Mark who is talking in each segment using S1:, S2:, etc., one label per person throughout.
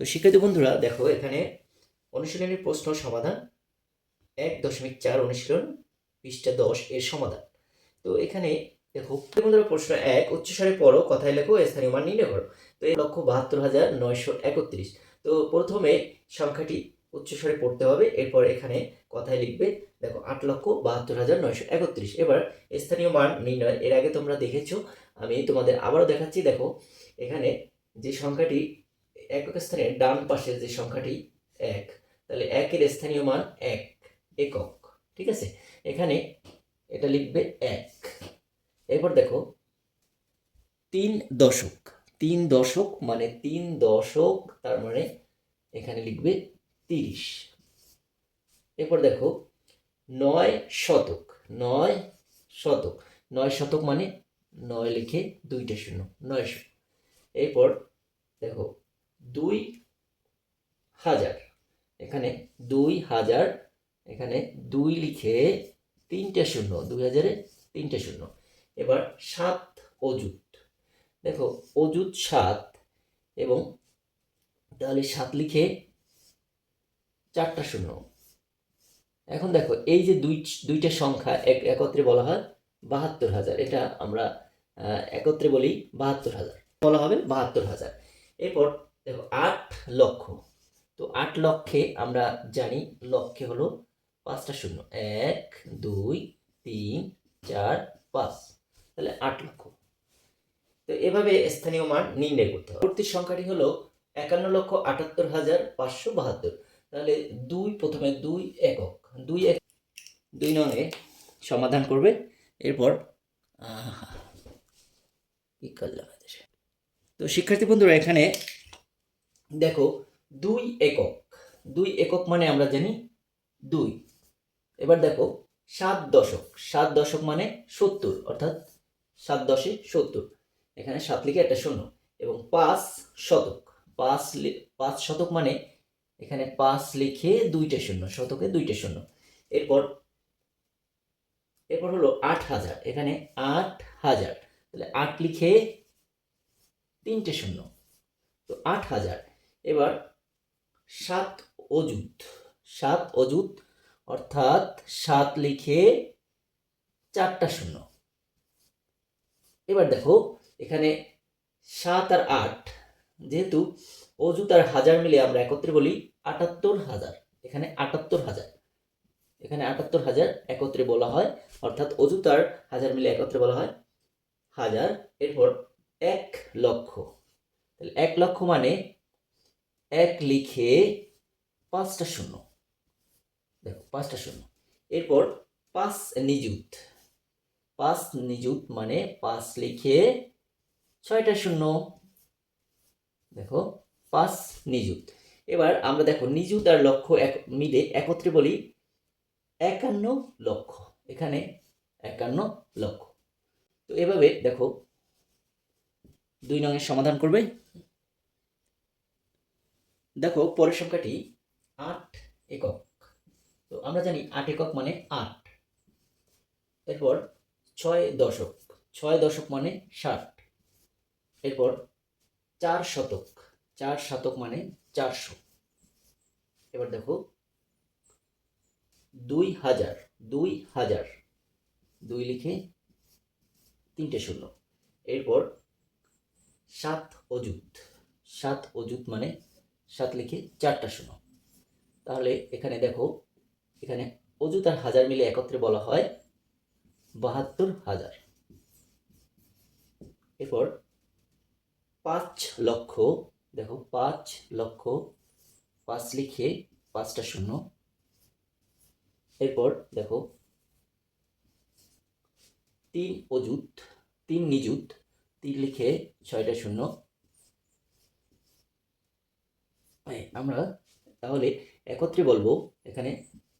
S1: তো শিক্ষার্থী বন্ধুরা দেখো এখানে অনুশীলনের প্রশ্ন সমাধান এক দশমিক চার অনুশীলন পৃষ্ঠা দশ এর সমাধান তো এখানে দেখো বন্ধুরা প্রশ্ন এক উচ্চস্বরে পড়ো কথায় লেখো স্থানীয় মান নির্ণয় করো তো এক লক্ষ বাহাত্তর হাজার নয়শো একত্রিশ তো প্রথমে সংখ্যাটি উচ্চস্বরে পড়তে হবে এরপর এখানে কথায় লিখবে দেখো আট লক্ষ বাহাত্তর হাজার নয়শো একত্রিশ এবার স্থানীয় মান নির্ণয় এর আগে তোমরা দেখেছো আমি তোমাদের আবারও দেখাচ্ছি দেখো এখানে যে সংখ্যাটি একক স্থানের ডান পাশের যে সংখ্যাটি এক তাহলে একের স্থানীয় মান এক একক ঠিক আছে এখানে এটা লিখবে এক এরপর দেখো তিন দশক তিন দশক মানে তিন দশক তার মানে এখানে লিখবে তিরিশ এরপর দেখো নয় শতক নয় শতক নয় শতক মানে নয় লিখে দুইটা শূন্য নয়শো এরপর দেখো দুই হাজার এখানে দুই হাজার এখানে দুই লিখে তিনটে শূন্য দুই হাজারে তিনটে শূন্য এবার সাত অজুত দেখো অজুত সাত এবং তাহলে সাত লিখে চারটা শূন্য এখন দেখো এই যে দুই দুইটা সংখ্যা এক একত্রে বলা হয় বাহাত্তর হাজার এটা আমরা একত্রে বলি বাহাত্তর হাজার বলা হবে বাহাত্তর হাজার এরপর দেখো আট লক্ষ তো আট লক্ষে আমরা জানি লক্ষে হলো পাঁচটা শূন্য এক দুই তিন চার পাঁচ তাহলে আট লক্ষ তো এভাবে স্থানীয় মান নির্ণয় করতে হবে পরবর্তী সংখ্যাটি হলো একান্ন লক্ষ আটাত্তর হাজার পাঁচশো বাহাত্তর তাহলে দুই প্রথমে দুই একক দুই এক দুই নঙে সমাধান করবে এরপর কি করলাম তো শিক্ষার্থী বন্ধুরা এখানে দেখো দুই একক দুই একক মানে আমরা জানি দুই এবার দেখো সাত দশক সাত দশক মানে সত্তর অর্থাৎ সাত দশে সত্তর এখানে সাত লিখে একটা শূন্য এবং পাঁচ শতক পাঁচ পাঁচ শতক মানে এখানে পাঁচ লিখে দুইটা শূন্য শতকে দুইটা শূন্য এরপর এরপর হলো আট হাজার এখানে আট হাজার তাহলে আট লিখে তিনটে শূন্য তো আট হাজার এবার সাত অজুত সাত অজুত অর্থাৎ সাত লিখে চারটা শূন্য এবার দেখো এখানে সাত আর আট যেহেতু অজুত আর হাজার মিলে আমরা একত্রে বলি আটাত্তর হাজার এখানে আটাত্তর হাজার এখানে আটাত্তর হাজার একত্রে বলা হয় অর্থাৎ অজুত আর হাজার মিলে একত্রে বলা হয় হাজার এরপর এক লক্ষ তাহলে এক লক্ষ মানে এক লিখে পাঁচটা শূন্য দেখো পাঁচটা শূন্য এরপর পাঁচ নিযুত পাঁচ নিযুত মানে পাঁচ লিখে ছয়টা শূন্য দেখো পাঁচ নিযুত এবার আমরা দেখো নিযুত আর লক্ষ্য এক মিলে একত্রে বলি একান্ন লক্ষ এখানে একান্ন লক্ষ তো এভাবে দেখো দুই নঙের সমাধান করবে দেখো পরের সংখ্যাটি আট একক তো আমরা জানি আট একক মানে আট এরপর ছয় দশক ছয় দশক মানে ষাট এরপর চার শতক চার শতক মানে চারশো এবার দেখো দুই হাজার দুই হাজার দুই লিখে তিনটে শূন্য এরপর সাত অযুত সাত অযুত মানে সাত লিখে চারটা শূন্য তাহলে এখানে দেখো এখানে অযুত আর হাজার মিলে একত্রে বলা হয় বাহাত্তর হাজার এরপর পাঁচ লক্ষ দেখো পাঁচ লক্ষ পাঁচ লিখে পাঁচটা শূন্য এরপর দেখো তিন অযুত তিন নিযুত তিন লিখে ছয়টা শূন্য হ্যাঁ, আমরা তাহলে একত্রে বলবো এখানে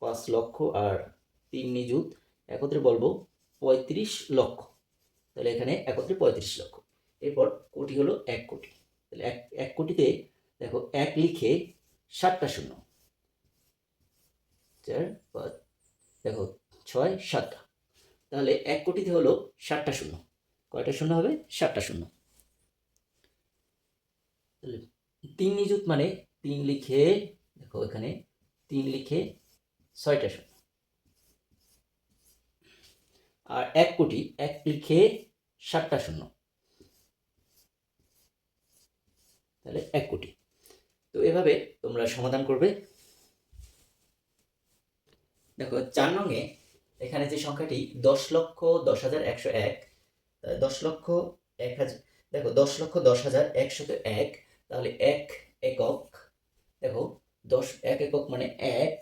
S1: পাঁচ লক্ষ আর তিন নিযুত একত্রে বলবো পঁয়ত্রিশ লক্ষ তাহলে এখানে একত্রে পঁয়ত্রিশ লক্ষ এরপর কোটি হলো এক কোটি তাহলে এক এক কোটিতে দেখো এক লিখে সাতটা শূন্য চার পাঁচ দেখো ছয় সাতটা তাহলে এক কোটিতে হলো ষাটটা শূন্য কয়টা শূন্য হবে ষাটটা শূন্য তাহলে তিন নিযুত মানে তিন লিখে দেখো এখানে তিন লিখে ছয়টা শূন্য আর এক কোটি এক লিখে সাতটা শূন্য তাহলে এক কোটি তো এভাবে তোমরা সমাধান করবে দেখো চার নঙে এখানে যে সংখ্যাটি দশ লক্ষ দশ হাজার একশো এক দশ লক্ষ এক হাজার দেখো দশ লক্ষ দশ হাজার একশত এক তাহলে এক একক দেখো দশ এক একক মানে এক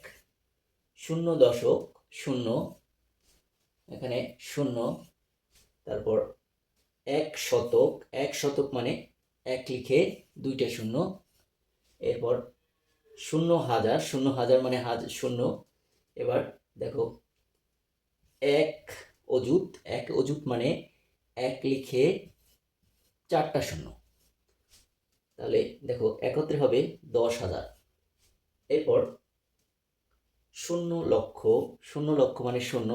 S1: শূন্য দশক শূন্য এখানে শূন্য তারপর এক শতক এক শতক মানে এক লিখে দুইটা শূন্য এরপর শূন্য হাজার শূন্য হাজার মানে হাজ শূন্য এবার দেখো এক অজুত এক অজুত মানে এক লিখে চারটা শূন্য তাহলে দেখো একত্রে হবে দশ হাজার এরপর শূন্য লক্ষ শূন্য লক্ষ মানে শূন্য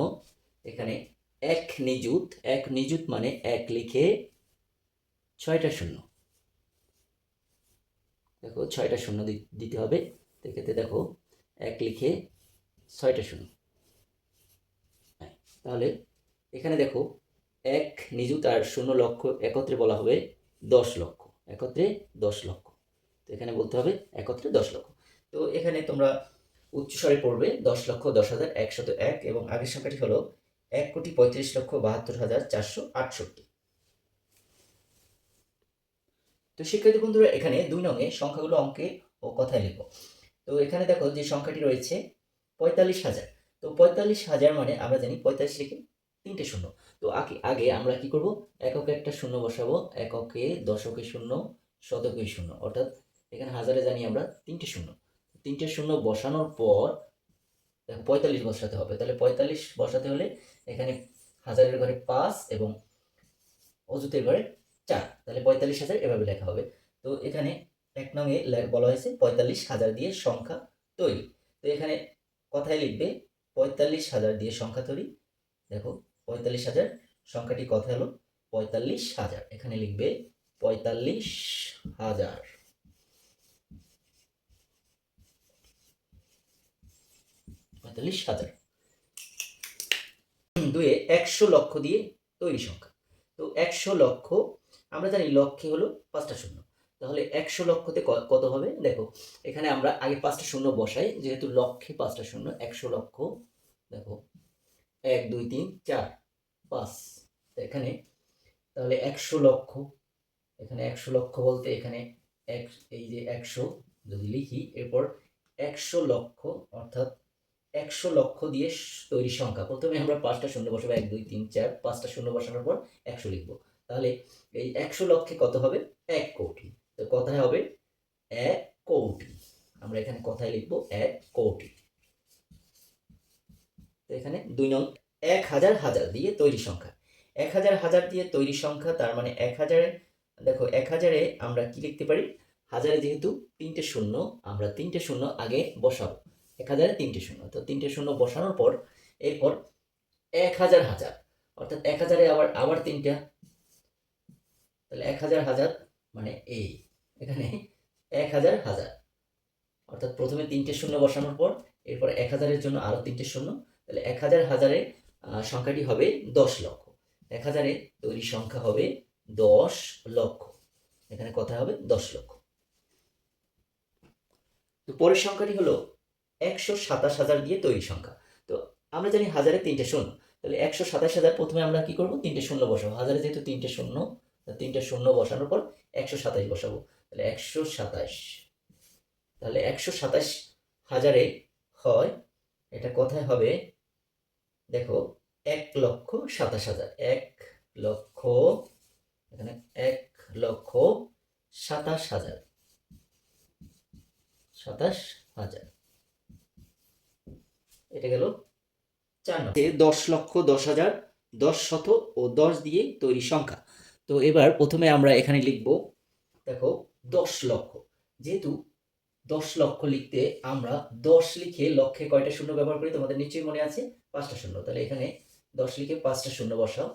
S1: এখানে এক নিযুত এক নিযুত মানে এক লিখে ছয়টা শূন্য দেখো ছয়টা শূন্য দিতে হবে সেক্ষেত্রে দেখো এক লিখে ছয়টা শূন্য তাহলে এখানে দেখো এক নিযুত আর শূন্য লক্ষ একত্রে বলা হবে দশ লক্ষ একত্রে দশ লক্ষ তো এখানে বলতে হবে একত্রে দশ লক্ষ তো এখানে তোমরা উচ্চস্বরে পড়বে দশ লক্ষ দশ হাজার একশত এক এবং আগের সংখ্যাটি হলো এক কোটি পঁয়ত্রিশ লক্ষ বাহাত্তর হাজার চারশো আটষট্টি তো শিক্ষার্থী বন্ধুরা এখানে দুই নঙে সংখ্যাগুলো অঙ্কে ও কথায় লিখব তো এখানে দেখো যে সংখ্যাটি রয়েছে পঁয়তাল্লিশ হাজার তো পঁয়তাল্লিশ হাজার মানে আমরা জানি পঁয়তাল্লিশ লিখে তিনটে শূন্য তো আগে আমরা কি করব এককে একটা শূন্য বসাবো এককে দশকে শূন্য শতকে শূন্য অর্থাৎ এখানে হাজারে জানি আমরা তিনটে শূন্য তিনটে শূন্য বসানোর পর দেখো পঁয়তাল্লিশ বসাতে হবে তাহলে পঁয়তাল্লিশ বসাতে হলে এখানে হাজারের ঘরে পাঁচ এবং অজুতের ঘরে চার তাহলে পঁয়তাল্লিশ হাজার এভাবে লেখা হবে তো এখানে এক নঙে বলা হয়েছে পঁয়তাল্লিশ হাজার দিয়ে সংখ্যা তৈরি তো এখানে কথায় লিখবে পঁয়তাল্লিশ হাজার দিয়ে সংখ্যা তৈরি দেখো পঁয়তাল্লিশ হাজার সংখ্যাটি কথা হলো পঁয়তাল্লিশ হাজার এখানে লিখবে পঁয়তাল্লিশ হাজার পঁয়তাল্লিশ হাজার দুয়ে একশো লক্ষ দিয়ে তৈরি সংখ্যা তো একশো লক্ষ আমরা জানি লক্ষ্যে হলো পাঁচটা শূন্য তাহলে একশো লক্ষতে কত হবে দেখো এখানে আমরা আগে পাঁচটা শূন্য বসাই যেহেতু লক্ষে পাঁচটা শূন্য একশো লক্ষ দেখো এক দুই তিন চার পাঁচ এখানে তাহলে একশো লক্ষ এখানে একশো লক্ষ বলতে এখানে এক এই যে একশো যদি লিখি এরপর একশো লক্ষ অর্থাৎ একশো লক্ষ দিয়ে তৈরি সংখ্যা প্রথমে আমরা পাঁচটা শূন্য বসাবো এক দুই তিন চার পাঁচটা শূন্য বসানোর পর একশো লিখব তাহলে এই একশো লক্ষে কত হবে এক কোটি তো কথায় হবে এক কোটি আমরা এখানে কথায় লিখবো এক কোটি এখানে দুই নং এক হাজার হাজার দিয়ে তৈরি সংখ্যা এক হাজার হাজার দিয়ে তৈরি সংখ্যা তার মানে এক হাজারে দেখো এক হাজারে আমরা কি লিখতে পারি হাজারে যেহেতু তিনটে শূন্য আমরা তিনটে শূন্য আগে বসাবো এক হাজারে তিনটে শূন্য তো তিনটে শূন্য বসানোর পর এরপর এক হাজার হাজার অর্থাৎ এক হাজারে আবার আবার তিনটা তাহলে এক হাজার হাজার মানে এই এখানে এক হাজার হাজার অর্থাৎ প্রথমে তিনটে শূন্য বসানোর পর এরপর এক হাজারের জন্য আরও তিনটে শূন্য তাহলে এক হাজার হাজারে সংখ্যাটি হবে দশ লক্ষ এক হাজারে তৈরি সংখ্যা হবে দশ লক্ষ এখানে কথা হবে দশ লক্ষ তো পরের সংখ্যাটি হলো একশো সাতাশ হাজার দিয়ে তৈরি সংখ্যা তো আমরা জানি হাজারে তিনটে শূন্য তাহলে একশো সাতাশ হাজার প্রথমে আমরা কি করবো তিনটে শূন্য বসাবো হাজারে যেহেতু তিনটে শূন্য তিনটে শূন্য বসানোর পর একশো সাতাশ বসাবো তাহলে একশো সাতাশ তাহলে একশো সাতাশ হাজারে হয় এটা কথায় হবে দেখো এক লক্ষ সাতাশ হাজার এক লক্ষ এখানে এক লক্ষ সাতাশ হাজার সাতাশ হাজার এটা গেল চার দশ লক্ষ দশ হাজার দশ শত ও দশ দিয়ে তৈরি সংখ্যা তো এবার প্রথমে আমরা এখানে লিখব দেখো দশ লক্ষ যেহেতু দশ লক্ষ লিখতে আমরা দশ লিখে লক্ষে কয়টা শূন্য ব্যবহার করি তোমাদের নিশ্চয়ই মনে আছে পাঁচটা শূন্য তাহলে এখানে দশ লিখে পাঁচটা শূন্য বসাও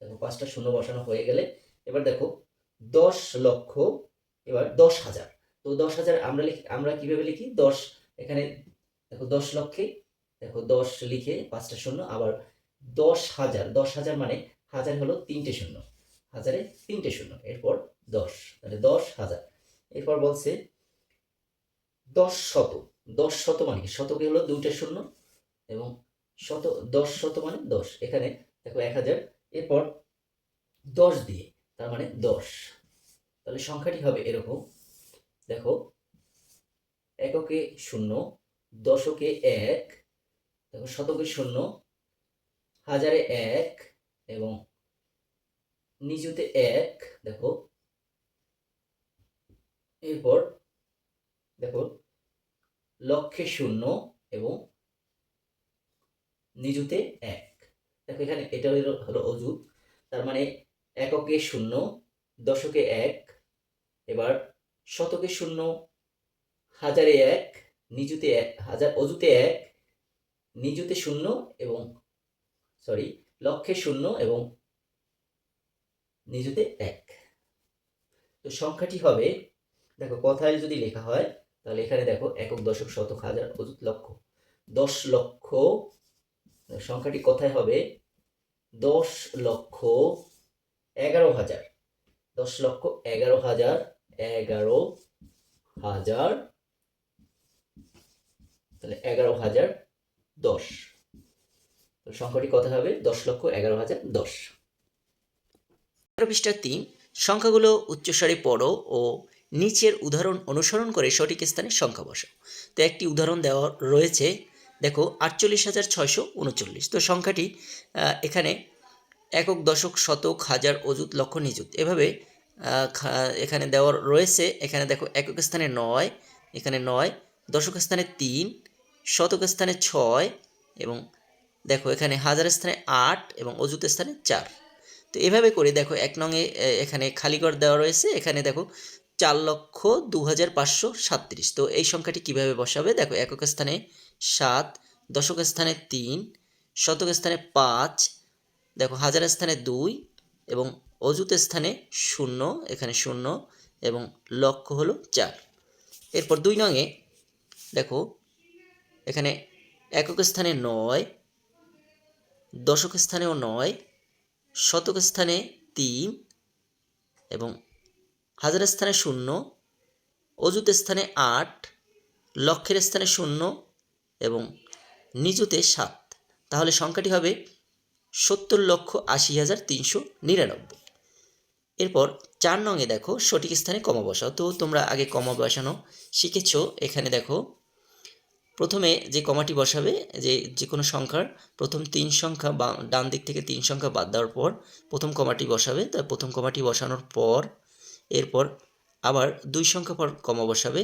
S1: দেখো পাঁচটা শূন্য বসানো হয়ে গেলে এবার দেখো দশ লক্ষ এবার দশ হাজার তো দশ হাজার আমরা লিখি আমরা কীভাবে লিখি দশ এখানে দেখো দশ লক্ষে দেখো দশ লিখে পাঁচটা শূন্য আবার দশ হাজার দশ হাজার মানে হাজার হলো তিনটে শূন্য হাজারে তিনটে শূন্য এরপর দশ তাহলে দশ হাজার এরপর বলছে দশ শত দশ শত মানে শতকে হলো দুইটা শূন্য এবং শত দশ শত মানে দশ এখানে দেখো এক হাজার এরপর দশ দিয়ে তার মানে দশ তাহলে সংখ্যাটি হবে এরকম দেখো এককে শূন্য দশকে এক দেখো শতকে শূন্য হাজারে এক এবং নিজুতে এক দেখো এরপর দেখো লক্ষ্যে শূন্য এবং নিজুতে এক দেখো এখানে এটা হলো অজুত তার মানে এককে শূন্য দশকে এক এবার শতকে শূন্য হাজারে এক নিজুতে এক হাজার অজুতে এক নিজুতে শূন্য এবং সরি লক্ষ্যে শূন্য এবং নিজুতে এক তো সংখ্যাটি হবে দেখো কথায় যদি লেখা হয় তাহলে এখানে দেখো একক দশক শতক হাজার অযুত লক্ষ দশ লক্ষ সংখ্যাটি কোথায় হবে দশ লক্ষ এগারো হাজার দশ লক্ষ এগারো হাজার এগারো হাজার তাহলে এগারো হাজার দশ সংখ্যাটি কথা হবে দশ লক্ষ এগারো হাজার দশ পৃষ্ঠা তিন সংখ্যাগুলো উচ্চস্বরে পড়ো ও নিচের উদাহরণ অনুসরণ করে সঠিক স্থানে সংখ্যা বসাও তো একটি উদাহরণ দেওয়া রয়েছে দেখো আটচল্লিশ হাজার ছয়শো উনচল্লিশ তো সংখ্যাটি এখানে একক দশক শতক হাজার অযুত লক্ষ নিযুত এভাবে এখানে দেওয়ার রয়েছে এখানে দেখো একক স্থানে নয় এখানে নয় দশক স্থানে তিন শতক স্থানে ছয় এবং দেখো এখানে হাজার স্থানে আট এবং অযুত স্থানে চার তো এভাবে করে দেখো এক নঙে এখানে খালিগড় দেওয়া রয়েছে এখানে দেখো চার লক্ষ দু হাজার পাঁচশো সাতত্রিশ তো এই সংখ্যাটি কিভাবে বসাবে দেখো একক স্থানে সাত দশক স্থানে তিন শতক স্থানে পাঁচ দেখো হাজার স্থানে দুই এবং অযুত স্থানে শূন্য এখানে শূন্য এবং লক্ষ হলো চার এরপর দুই নঙে দেখো এখানে একক স্থানে নয় দশক স্থানেও নয় শতক স্থানে তিন এবং হাজারের স্থানে শূন্য অজুত স্থানে আট লক্ষের স্থানে শূন্য এবং নিজুতে সাত তাহলে সংখ্যাটি হবে সত্তর লক্ষ আশি হাজার তিনশো নিরানব্বই এরপর চার নঙে দেখো সঠিক স্থানে কমা বসাও তো তোমরা আগে কমা বসানো শিখেছ এখানে দেখো প্রথমে যে কমাটি বসাবে যে যে কোনো সংখ্যার প্রথম তিন সংখ্যা বা ডান দিক থেকে তিন সংখ্যা বাদ দেওয়ার পর প্রথম কমাটি বসাবে তার প্রথম কমাটি বসানোর পর এরপর আবার দুই সংখ্যা পর কমা বসাবে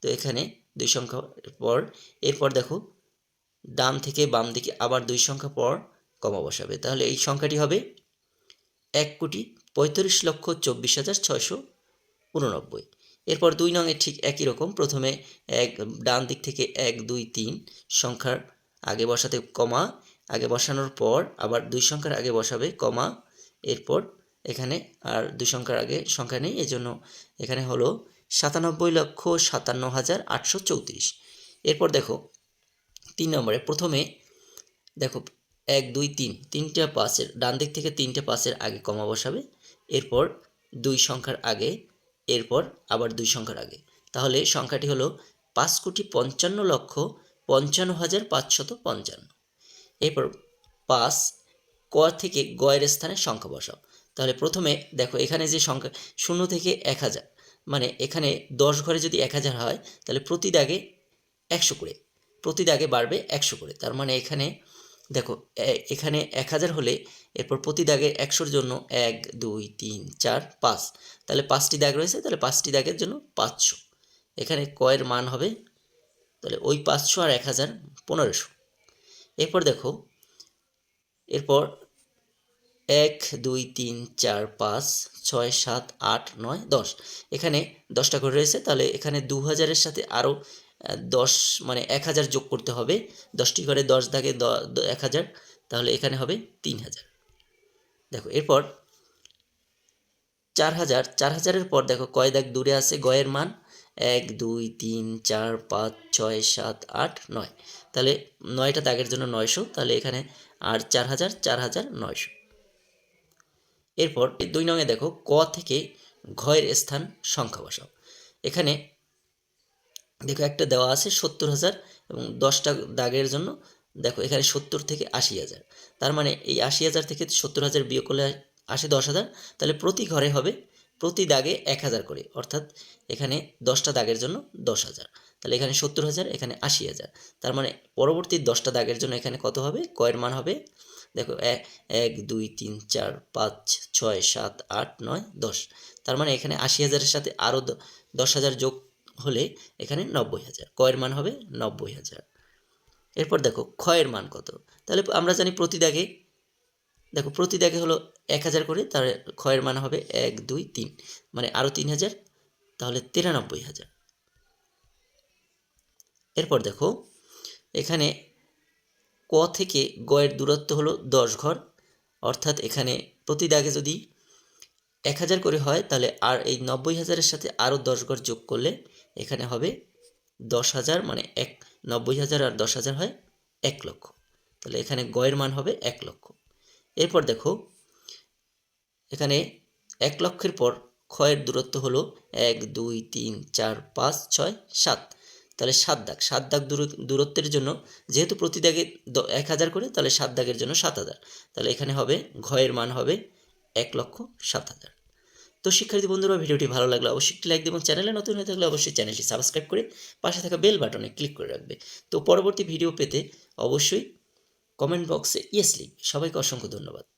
S1: তো এখানে দুই সংখ্যা পর এরপর দেখো ডান থেকে বাম দিকে আবার দুই সংখ্যা পর কমা বসাবে তাহলে এই সংখ্যাটি হবে এক কোটি পঁয়ত্রিশ লক্ষ চব্বিশ হাজার ছয়শো উননব্বই এরপর দুই নংয়ে ঠিক একই রকম প্রথমে এক ডান দিক থেকে এক দুই তিন সংখ্যার আগে বসাতে কমা আগে বসানোর পর আবার দুই সংখ্যার আগে বসাবে কমা এরপর এখানে আর দুই সংখ্যার আগে সংখ্যা নেই এজন্য এখানে হলো সাতানব্বই লক্ষ সাতান্ন হাজার আটশো চৌত্রিশ এরপর দেখো তিন নম্বরে প্রথমে দেখো এক দুই তিন তিনটা পাসের ডান দিক থেকে তিনটা পাঁচের আগে কমা বসাবে এরপর দুই সংখ্যার আগে এরপর আবার দুই সংখ্যার আগে তাহলে সংখ্যাটি হলো পাঁচ কোটি পঞ্চান্ন লক্ষ পঞ্চান্ন হাজার পাঁচশত পঞ্চান্ন এরপর পাঁচ ক থেকে গয়ের স্থানে সংখ্যা বসাও তাহলে প্রথমে দেখো এখানে যে সংখ্যা শূন্য থেকে এক হাজার মানে এখানে দশ ঘরে যদি এক হাজার হয় তাহলে প্রতি দাগে একশো করে প্রতি দাগে বাড়বে একশো করে তার মানে এখানে দেখো এখানে এক হাজার হলে এরপর প্রতি দাগে একশোর জন্য এক দুই তিন চার পাঁচ তাহলে পাঁচটি দাগ রয়েছে তাহলে পাঁচটি দাগের জন্য পাঁচশো এখানে কয়ের মান হবে তাহলে ওই পাঁচশো আর এক হাজার পনেরোশো এরপর দেখো এরপর এক দুই তিন চার পাঁচ ছয় সাত আট নয় দশ এখানে দশটা করে রয়েছে তাহলে এখানে দু হাজারের সাথে আরও দশ মানে এক হাজার যোগ করতে হবে দশটি ঘরে দশ দাগে এক হাজার তাহলে এখানে হবে তিন হাজার দেখো এরপর চার হাজার চার হাজারের পর দেখো কয় দাগ দূরে আছে গয়ের মান এক দুই তিন চার পাঁচ ছয় সাত আট নয় তাহলে নয়টা দাগের জন্য নয়শো তাহলে এখানে আর চার হাজার চার হাজার নয়শো এরপর দুই নঙে দেখো ক থেকে ঘয়ের স্থান সংখ্যা বসাও এখানে দেখো একটা দেওয়া আছে সত্তর হাজার এবং দশটা দাগের জন্য দেখো এখানে সত্তর থেকে আশি হাজার তার মানে এই আশি হাজার থেকে সত্তর হাজার বিয়োগ করলে আসে দশ হাজার তাহলে প্রতি ঘরে হবে প্রতি দাগে এক হাজার করে অর্থাৎ এখানে দশটা দাগের জন্য দশ হাজার তাহলে এখানে সত্তর হাজার এখানে আশি হাজার তার মানে পরবর্তী দশটা দাগের জন্য এখানে কত হবে কয়ের মান হবে দেখো এক এক দুই তিন চার পাঁচ ছয় সাত আট নয় দশ তার মানে এখানে আশি হাজারের সাথে আরও দশ হাজার যোগ হলে এখানে নব্বই হাজার কয়ের মান হবে নব্বই হাজার এরপর দেখো ক্ষয়ের মান কত তাহলে আমরা জানি প্রতি দাগে দেখো প্রতি দাগে হলো এক হাজার করে তার ক্ষয়ের মান হবে এক দুই তিন মানে আরও তিন হাজার তাহলে তিরানব্বই হাজার এরপর দেখো এখানে ক থেকে গয়ের দূরত্ব হলো দশ ঘর অর্থাৎ এখানে প্রতি দাগে যদি এক হাজার করে হয় তাহলে আর এই নব্বই হাজারের সাথে আরও দশ ঘর যোগ করলে এখানে হবে দশ হাজার মানে এক নব্বই হাজার আর দশ হাজার হয় এক লক্ষ তাহলে এখানে গয়ের মান হবে এক লক্ষ এরপর দেখো এখানে এক লক্ষের পর ক্ষয়ের দূরত্ব হলো এক দুই তিন চার পাঁচ ছয় সাত তাহলে সাত দাগ সাত দাগ দূরত্বের জন্য যেহেতু প্রতি দাগে এক হাজার করে তাহলে সাত দাগের জন্য সাত হাজার তাহলে এখানে হবে ঘয়ের মান হবে এক লক্ষ সাত হাজার তো শিক্ষার্থী বন্ধুরা ভিডিওটি ভালো লাগলে অবশ্যই একটি লাইক দেবেন চ্যানেলে নতুন হয়ে থাকলে অবশ্যই চ্যানেলটি সাবস্ক্রাইব করে পাশে থাকা বেল বাটনে ক্লিক করে রাখবে তো পরবর্তী ভিডিও পেতে অবশ্যই কমেন্ট বক্সে ইয়েস লিখ সবাইকে অসংখ্য ধন্যবাদ